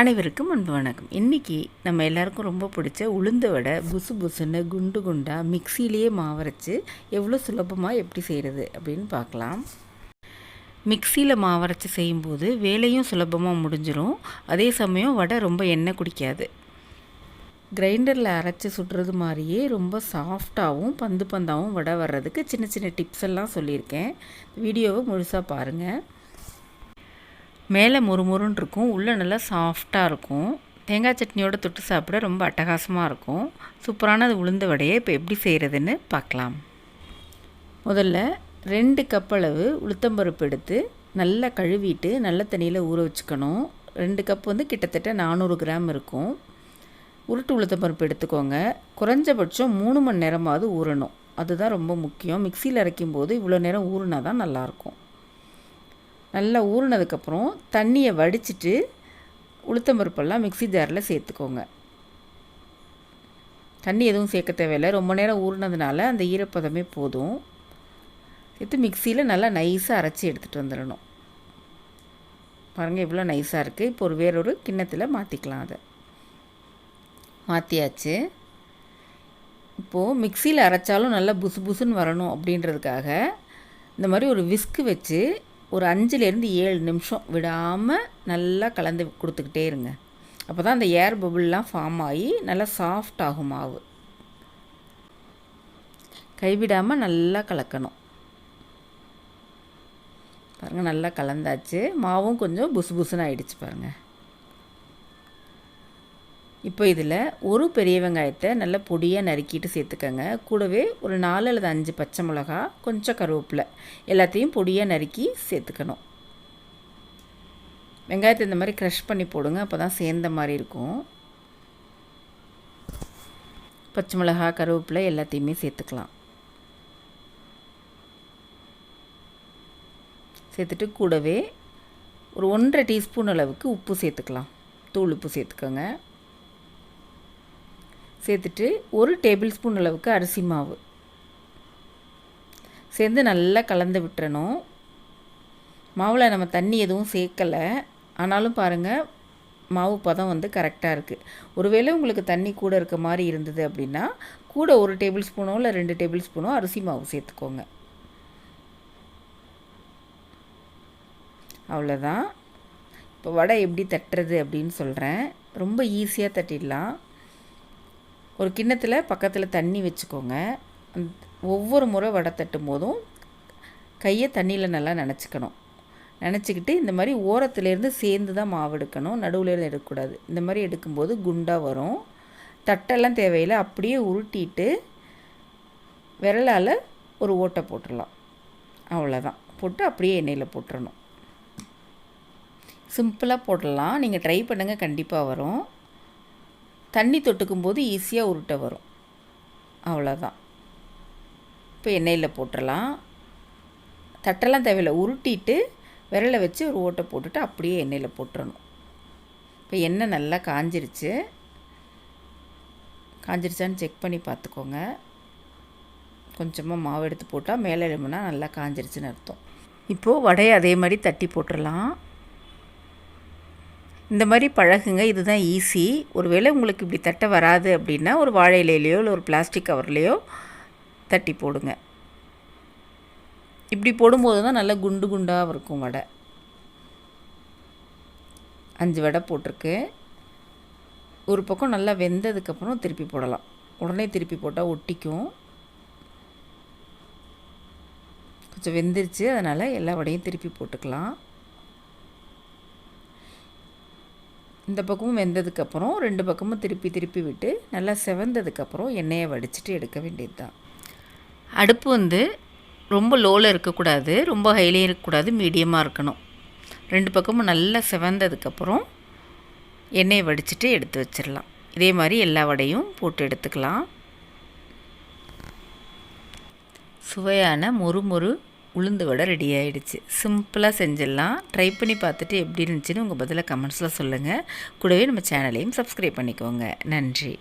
அனைவருக்கும் அன்பு வணக்கம். இன்றைக்கி நம்ம எல்லாருக்கும் ரொம்ப பிடிச்ச உளுந்த வடை புசு புசுன்னு குண்டு குண்டாக மிக்சிலேயே மாவரைச்சு எவ்வளோ சுலபமாக எப்படி செய்கிறது அப்படின்னு பார்க்கலாம். மிக்சியில் மாவரைச்சி செய்யும்போது வேலையும் சுலபமாக முடிஞ்சிடும் அதே சமயம் வடை ரொம்ப எண்ணெய் குடிக்காது. கிரைண்டரில் அரைச்சி சுடுறது மாதிரியே ரொம்ப சாஃப்டாகவும் பந்து பந்தாகவும் வடை வர்றதுக்கு சின்ன சின்ன டிப்ஸ் எல்லாம் சொல்லியிருக்கேன். வீடியோவை முழுசாக பாருங்கள் மேலே முறுமுறுன்னு இருக்கும் உள்ளே நல்லா சாஃப்டாக இருக்கும். தேங்காய் சட்னியோட தொட்டு சாப்பிட ரொம்ப அட்டகாசமாக இருக்கும். சூப்பரான அது உளுந்த வடையை இப்போ எப்படி செய்கிறதுன்னு பார்க்கலாம். முதல்ல ரெண்டு கப் அளவு உளுத்தம்பருப்பு எடுத்து நல்லா கழுவிட்டு நல்ல தண்ணியில் ஊற வச்சுக்கணும். ரெண்டு கப் வந்து கிட்டத்தட்ட நானூறு கிராம் இருக்கும். உருட்டு உளுத்தம்பருப்பு எடுத்துக்கோங்க. குறைஞ்சபட்சம் மூணு மணி நேரமாவது ஊறணும். அதுதான் ரொம்ப முக்கியம். மிக்சியில் அரைக்கும் போது இவ்வளோ நேரம் ஊறினா தான் நல்லாயிருக்கும் நல்லா ஊறினதுக்கப்புறம் தண்ணியை வடிச்சிட்டு உளுத்தம்பருப்பெல்லாம் மிக்சி ஜாரில் சேர்த்துக்கோங்க. தண்ணி எதுவும் சேர்க்க தேவையில்லை. ரொம்ப நேரம் ஊறினதுனால அந்த ஈரப்பதமே போதும். சேர்த்து மிக்சியில் நல்லா நைஸாக அரைச்சி எடுத்துகிட்டு வந்துடணும். பாருங்கள் இவ்வளோ நைஸாக இருக்குது இப்போ ஒரு வேறொரு கிண்ணத்தில் மாற்றிக்கலாம் அதை. மாற்றியாச்சு இப்போது மிக்சியில் அரைச்சாலும் நல்லா புசு புசுன்னு வரணும் அப்படின்றதுக்காக இந்த மாதிரி ஒரு விஸ்கு வச்சு ஒரு அஞ்சுலேருந்து ஏழு நிமிஷம் விடாமல் நல்லா கலந்து கொடுத்துக்கிட்டே இருங்க. அப்போ தான் அந்த ஏர் பபுள்லாம் ஃபார்ம் ஆகி நல்லா சாஃப்ட் ஆகும் மாவு. கைவிடாமல் நல்லா கலக்கணும். பாருங்கள் நல்லா கலந்தாச்சு. மாவும் கொஞ்சம் புசு புசுன்னு ஆகிடுச்சு பாருங்கள் இப்போ இதில் ஒரு பெரிய வெங்காயத்தை நல்லா பொடியாக நறுக்கிட்டு சேர்த்துக்கோங்க. கூடவே ஒரு நாலு அல்லது அஞ்சு பச்சை மிளகா கொஞ்சம் கருவேப்பிலை எல்லாத்தையும் பொடியாக நறுக்கி சேர்த்துக்கணும். வெங்காயத்தை இந்த மாதிரி க்ரஷ் பண்ணி போடுங்க அப்போ தான் சேர்ந்த மாதிரி இருக்கும். பச்சை மிளகா கருவேப்பிலை எல்லாத்தையுமே சேர்த்துக்கலாம். சேர்த்துட்டு கூடவே ஒரு ஒன்றரை டீஸ்பூன் அளவுக்கு உப்பு சேர்த்துக்கலாம். தூள் உப்பு சேர்த்துக்கோங்க. சேர்த்துட்டு ஒரு டேபிள் ஸ்பூன் அளவுக்கு அரிசி மாவு. சேர்ந்து நல்லா கலந்து விட்டுறணும். மாவில் நம்ம தண்ணி எதுவும் சேர்க்கலை. ஆனாலும் பாருங்கள் மாவு பதம் வந்து கரெக்டாக இருக்குது ஒருவேளை உங்களுக்கு தண்ணி கூட இருக்க மாதிரி இருந்தது அப்படின்னா கூட ஒரு டேபிள் ஸ்பூனோ இல்லை ரெண்டு டேபிள் ஸ்பூனோ அரிசி மாவு சேர்த்துக்கோங்க. அவ்வளோதான் இப்போ வடை எப்படி தட்டுறது அப்படின்னு சொல்கிறேன் ரொம்ப ஈஸியாக தட்டிடலாம். ஒரு கிண்ணத்தில் பக்கத்தில் தண்ணி வச்சுக்கோங்க. ஒவ்வொரு முறை வடை தட்டும் போதும் கையை தண்ணியில் நல்லா நினச்சிக்கணும். நினச்சிக்கிட்டு இந்த மாதிரி ஓரத்துலேருந்து சேர்ந்து தான் மாவு எடுக்கணும். நடுவில் எடுக்கக்கூடாது. இந்த மாதிரி எடுக்கும்போது குண்டாக வரும். தட்டெல்லாம் தேவையில்லை. அப்படியே உருட்டிட்டு விரலால் ஒரு ஓட்டை போட்டுடலாம். அவ்வளோதான் போட்டு அப்படியே எண்ணெயில் போட்டுடணும் சிம்பிளாக போடலாம் நீங்கள் ட்ரை பண்ணுங்கள் கண்டிப்பாக வரும். தண்ணி தொட்டுக்கும் போது ஈஸியாக உருட்ட வரும். அவ்வளோதான் இப்போ எண்ணெயில் போட்டுடலாம் தட்டெல்லாம் தேவையில்லை. உருட்டிட்டு விரலை வச்சு ஒரு ஓட்டை போட்டுட்டு அப்படியே எண்ணெயில் போட்டுறணும். இப்போ எண்ணெய் நல்லா காஞ்சிருச்சு. காஞ்சிருச்சான்னு செக் பண்ணி பார்த்துக்கோங்க. கொஞ்சமாக மாவு எடுத்து போட்டால் மேலே எழுமுனா நல்லா காஞ்சிருச்சுன்னு அர்த்தம். இப்போது வடையை அதே மாதிரி தட்டி போட்டுடலாம் இந்த மாதிரி பழகுங்க இதுதான் ஈஸி ஒருவேளை உங்களுக்கு இப்படி தட்ட வராது அப்படின்னா ஒரு வாழை இலையிலையோ இல்லை ஒரு பிளாஸ்டிக் கவர்லேயோ தட்டி போடுங்க. இப்படி போடும்போது தான் நல்லா குண்டு குண்டாக இருக்கும் வடை. அஞ்சு வடை போட்டிருக்கு. ஒரு பக்கம் நல்லா வெந்ததுக்கப்புறம் திருப்பி போடலாம். உடனே திருப்பி போட்டால் ஒட்டிக்கும். கொஞ்சம் வெந்துருச்சு அதனால் எல்லா வடையும் திருப்பி போட்டுக்கலாம். இந்த பக்கமும் வெந்ததுக்கப்புறம் ரெண்டு பக்கமும் திருப்பி திருப்பி விட்டு நல்லா செவந்ததுக்கப்புறம் எண்ணெயை வடிச்சிட்டு எடுக்க வேண்டியது தான் அடுப்பு வந்து ரொம்ப லோவில் இருக்கக்கூடாது ரொம்ப ஹைலேயும் இருக்கக்கூடாது மீடியமாக இருக்கணும். ரெண்டு பக்கமும் நல்லா செவந்ததுக்கப்புறம் எண்ணெயை வடிச்சிட்டு எடுத்து வச்சிடலாம். இதே மாதிரி எல்லா வடையும் போட்டு எடுத்துக்கலாம். சுவையான மொறு மொறு உளுந்து வடை ரெடி ஆகிடுச்சு சிம்பிளாக செஞ்சிடலாம். ட்ரை பண்ணி பார்த்துட்டு எப்படி இருந்துச்சுன்னு உங்கள் பதிலாக கமெண்ட்ஸில் சொல்லுங்கள் கூடவே நம்ம சேனலையும் சப்ஸ்கிரைப் பண்ணிக்கோங்க. நன்றி.